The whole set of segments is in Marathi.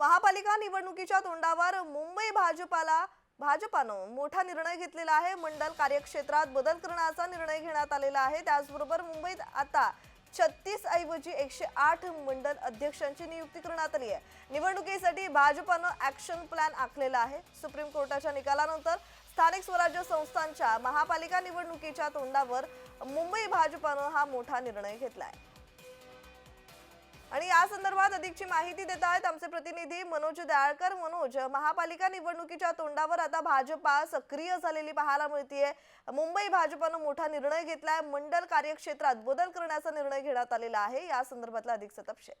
महापालिका निवडणुकीच्या तोंडावर मुंबई भाजपाला भाजपानं मोठा निर्णय घेतलेला आहे. मंडल कार्यक्षेत्रात बदल करण्याचा निर्णय घेण्यात आलेला आहे. त्याचबरोबर मुंबईत आता छत्तीस ऐवजी एकशे आठ मंडल अध्यक्षांची नियुक्ती करण्यात आली आहे. निवडणुकीसाठी भाजपानं ऍक्शन प्लॅन आखलेला आहे. सुप्रीम कोर्टाच्या निकालानंतर स्थानिक स्वराज्य संस्थांच्या महापालिका निवडणुकीच्या तोंडावर मुंबई भाजपानं हा मोठा निर्णय घेतला आहे आणि या संदर्भात अधिकची माहिती देत आहेत आमचे प्रतिनिधी मनोज दयाळकर. मनोज महापालिका निवडणुकीच्या तोंडावर आता भाजपा सक्रिय झालेली पाहायला मिळतीये. मुंबई भाजपानं मोठा निर्णय घेतलाय. मंडल कार्यक्षेत्रात बदल करण्याचा निर्णय घेण्यात आलेला आहे. या संदर्भातला अधिकचा तपशील.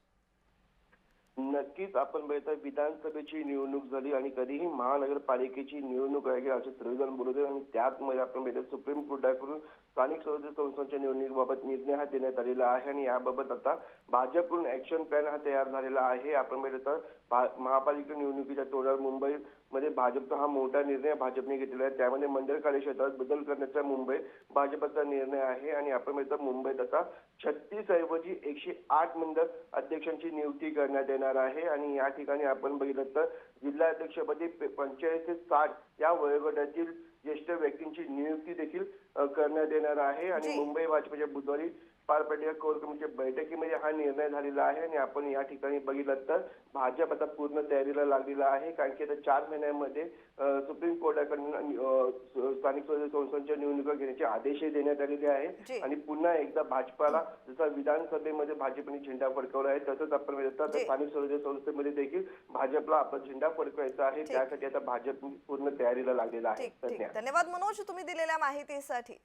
नक्कीच आपण बघितलं विधानसभेची निवडणूक झाली आणि कधीही महानगरपालिकेची निवडणूक आहे असे सर्वजण बोलत आहेत आणि त्याचमध्ये आपण बघितलं सुप्रीम कोर्टाकडून स्थानिक स्वराज्य संस्थांच्या निवडणुकीबाबत निर्णय हा देण्यात आलेला आहे आणि याबाबत आता भाजपकडून ऍक्शन प्लॅन हा तयार झालेला आहे. आपण बघितलं तर भा- महापालिका निवडणुकीच्या तोंडावर मुंबईमध्ये भाजपचा हा मोठा निर्णय भाजपने घेतलेला आहे. त्यामध्ये मंडळ कार्यक्षेत्रात बदल करण्याचा मुंबई भाजपचा निर्णय आहे आणि आपण बघितलं मुंबईत आता छत्तीस ऐवजी एकशे आठ मंडळ अध्यक्षांची नियुक्ती करण्यात येणार आहे आणि या ठिकाणी आपण बघितलं तर जिल्हाध्यक्षपदी पंचेचाळीस ते साठ या वयोगटातील ज्येष्ठ व्यक्तींची नियुक्ती देखील करण्यात येणार आहे आणि. मुंबई भाजपच्या बुधवारी पार पडलेल्या कोर कमिटीच्या बैठकीमध्ये हा निर्णय झालेला आहे आणि आपण या ठिकाणी बघितलं तर भाजप आता पूर्ण तयारीला लागलेला आहे. कारण की आता चार महिन्यामध्ये सुप्रीम कोर्टाकडून स्थानिक स्वराज्य संस्थांच्या निवडणुका घेण्याचे आदेशही देण्यात आलेले. आहे आणि पुन्हा एकदा भाजपाला जसं विधानसभेमध्ये भाजपने झेंडा फडकवला आहे तसंच आपण बघितलं तर. स्थानिक स्वराज्य संस्थेमध्ये देखील भाजपला आपला झेंडा फडकवायचा आहे. त्यासाठी आता भाजप पूर्ण तयारीला लागलेला आहे. धन्यवाद मनोज तुम्ही दिलेल्या माहितीसाठी.